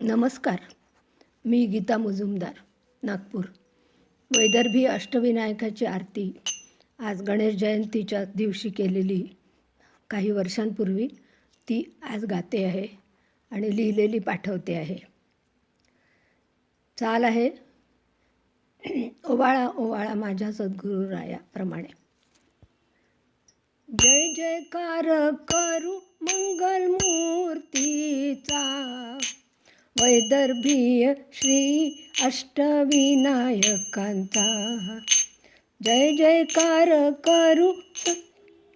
नमस्कार. मी गीता मुजुमदार नागपूर. वैदर्भी अष्टविनायकाची आरती. आज गणेश जयंतीच्या दिवशी केलेली काही वर्षांपूर्वी ती आज गाते आहे आणि लिहिलेली पाठवते आहे. चाल आहे. ओवाळा ओवाळा माझ्या सद्गुरू रायाप्रमाणे जय जयकार करू वैदर्भीय श्री अष्टविनायकांचा जय जयकार करू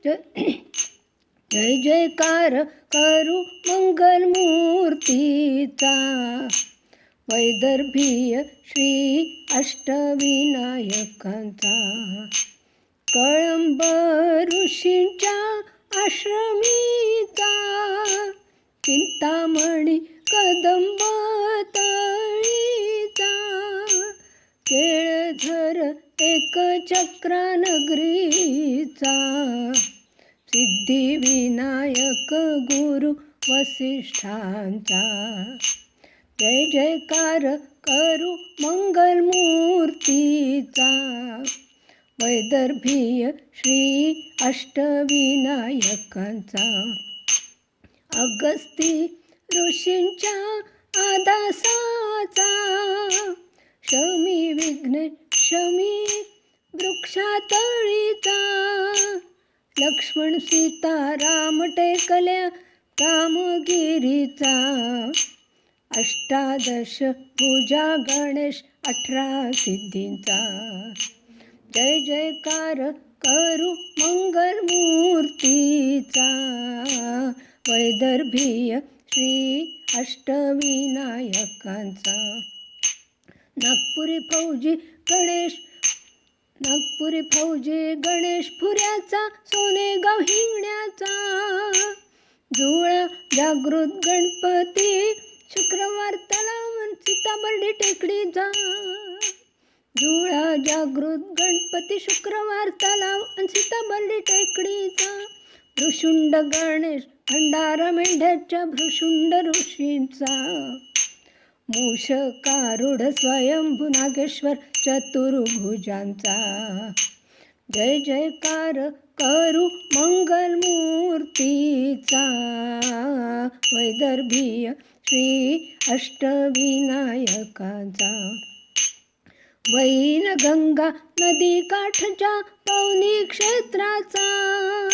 जय जय जयकार करू मंगलमूर्तीचा। वैदर्भीय श्री अष्टविनायकांचा कळंब ऋषींच्या आश्रमीचा। केळझर एक चक्रानगरीचा. सिद्धिविनायक गुरु वसिष्ठांचा. जय जयकार करू मंगलमूर्तीचा वैदर्भीय श्री अष्टविनायकांचा. अगस्ती ऋषींच्या आदासाचा. शमी विघ्न शमी वृक्षातळीचा. लक्ष्मण सीता राम टेकल्या कामगिरीचा. अष्टादश पूजा गणेश अठरा सिद्धींचा. जय जयकार करू मंगल मूर्तीचा. वैदर्भीय श्री अष्टविनायकांचा. नागपुरी फौजी गणेश नागपुरी फौजी गणेश फुऱ्याचा सोनेगाव हिंगण्याचा. जुळा जागृत गणपती शुक्रवार तलाव सीताबर्डी टेकडीचा जुळा जागृत गणपती शुक्रवार तलाव आणि सीताबर्डी टेकडीचा भृशुंड गणेश भंडारा मेंढ्याच्या भृशुंड ऋषींचा. मूषकारूढ स्वयंभू नागेश्वर चतुर्भुजांचा. जय जयकार करू मंगल मूर्तीचा वैदर्भीय श्री अष्टविनायकाचा. वैन गंगा नदी काठच्या पवनी क्षेत्राचा.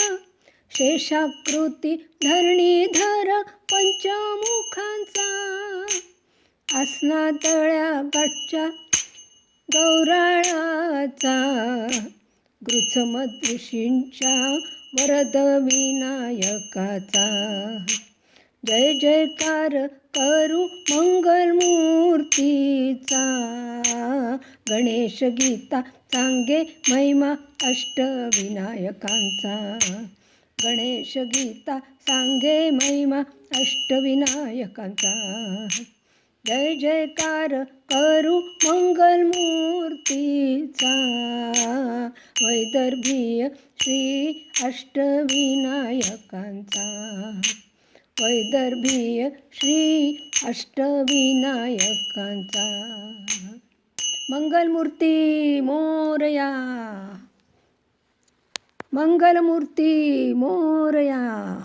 शेषाकृती धरणीधर पंचमुखांचा. असना तळ्या गौराळाचा गृचमद ऋषींच्या वरद विनायकाचा. जय जयकार करू मंगल मूर्तीचा. गणेश गीता सांगे महिमा अष्टविनायकांचा गणेश गीता सांगे महिमा अष्टविनायकांचा जय जयकार करू मंगलमूर्तीचा. वैदर्भीय श्री अष्टविनायकांचा. वैदर्भीय श्री अष्टविनायकांचा. मंगलमूर्ती मोरया. मंगलमूर्ती मोरया.